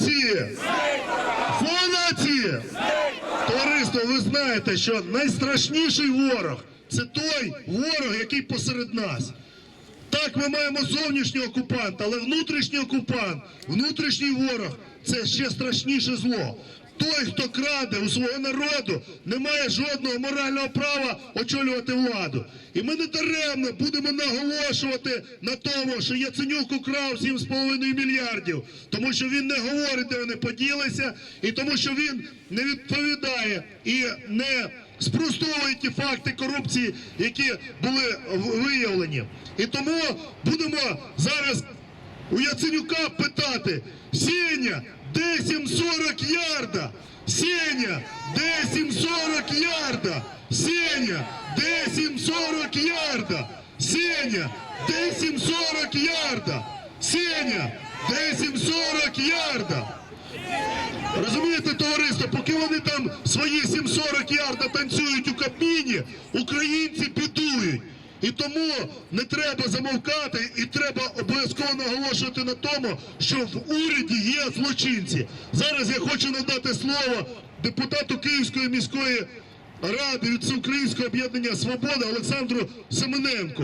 нації! Фонаті! Товариство, ви знаєте, що найстрашніший ворог це той ворог, який посеред нас. Так, ми маємо зовнішній окупант, але внутрішній окупант, внутрішній ворог це ще страшніше зло. Той, хто краде у свого народу, не має жодного морального права очолювати владу. І ми не даремно будемо наголошувати на тому, що Яценюк украв 7,5 мільярдів, тому що він не говорить, де вони поділися, і тому що він не відповідає і не спростовує ті факти корупції, які були виявлені. І тому будемо зараз у Яценюка питати: Сеня, де 740 ярда? Де 740 ярда? Сеня, де 740 ярда? Сеня, де 740 ярда? Сеня, де 740 ярда? Розумієте, товариство, поки вони там свої 740 ярда танцюють у Кабміні, українці бідують. І тому не треба замовкати, і треба наголошувати на тому, що в уряді є злочинці. Зараз я хочу надати слово депутату Київської міської ради від Всеукраїнського об'єднання Свобода Олександру Семененку.